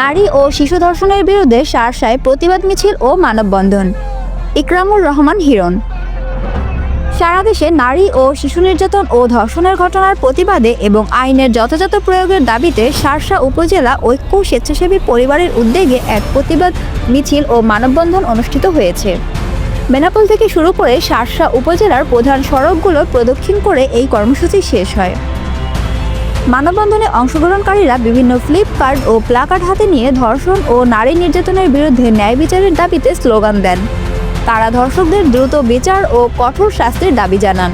নারী ও শিশু ধর্ষণের বিরুদ্ধে সারসায় প্রতিবাদ মিছিল ও মানববন্ধন। ইকরামুর রহমান হিরণ। সারা দেশে নারী ও শিশু নির্যাতন ও ধর্ষণের ঘটনার প্রতিবাদে এবং আইনের যথাযথ প্রয়োগের দাবিতে সারসা উপজেলা ঐক্য স্বেচ্ছাসেবী পরিবারের উদ্যোগে এক প্রতিবাদ মিছিল ও মানববন্ধন অনুষ্ঠিত হয়েছে। বেনাপোল থেকে শুরু করে সারসা উপজেলার প্রধান সড়কগুলো প্রদক্ষিণ করে এই কর্মসূচি শেষ হয়। মানববন্ধনে অংশগ্রহণকারীরা বিভিন্ন ফ্লিপ কার্ড ও প্লাকার্ড হাতে নিয়ে ধর্ষণ ও নারী নির্যাতনের বিরুদ্ধে ন্যায় বিচারের দাবিতে স্লোগান দেন। তারা ধর্ষকদের দ্রুত বিচার ও কঠোর শাস্তির দাবি জানান।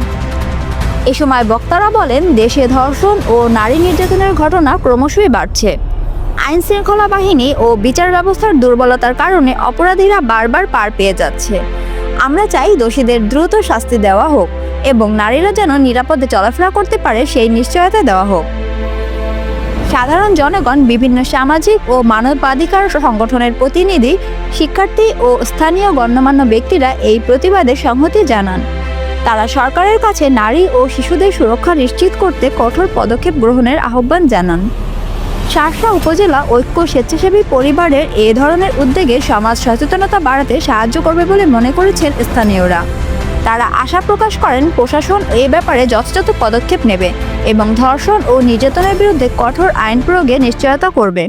এ সময় বক্তারা বলেন, দেশে ধর্ষণ ও নারী নির্যাতনের ঘটনা ক্রমশই বাড়ছে। আইন শৃঙ্খলা বাহিনী ও বিচার ব্যবস্থার দুর্বলতার কারণে অপরাধীরা বারবার পার পেয়ে যাচ্ছে। আমরা চাই দোষীদের দ্রুত শাস্তি দেওয়া হোক এবং নারীরা যেন নিরাপদে চলাফেরা করতে পারে সেই নিশ্চয়তা দেওয়া হোক। সাধারণ জনগণ বিভিন্ন সামাজিক ও মানবাধিকার সংগঠনের প্রতিনিধি, শিক্ষার্থী ও স্থানীয় গণ্যমান্য ব্যক্তিরা এই প্রতিবাদে সংহতি জানান। তারা সরকারের কাছে নারী ও শিশুদের সুরক্ষা নিশ্চিত করতে কঠোর পদক্ষেপ গ্রহণের আহ্বান জানান। শার্শা উপজেলা ঐক্য স্বেচ্ছাসেবী পরিবারের এ ধরনের উদ্যোগে সমাজ সচেতনতা বাড়াতে সাহায্য করবে বলে মনে করেছেন স্থানীয়রা। তারা আশা প্রকাশ করেন প্রশাসন এ ব্যাপারে যথাযথ পদক্ষেপ নেবে এবং ধর্ষণ ও নির্যাতনের বিরুদ্ধে কঠোর আইন প্রয়োগে নিশ্চয়তা করবে।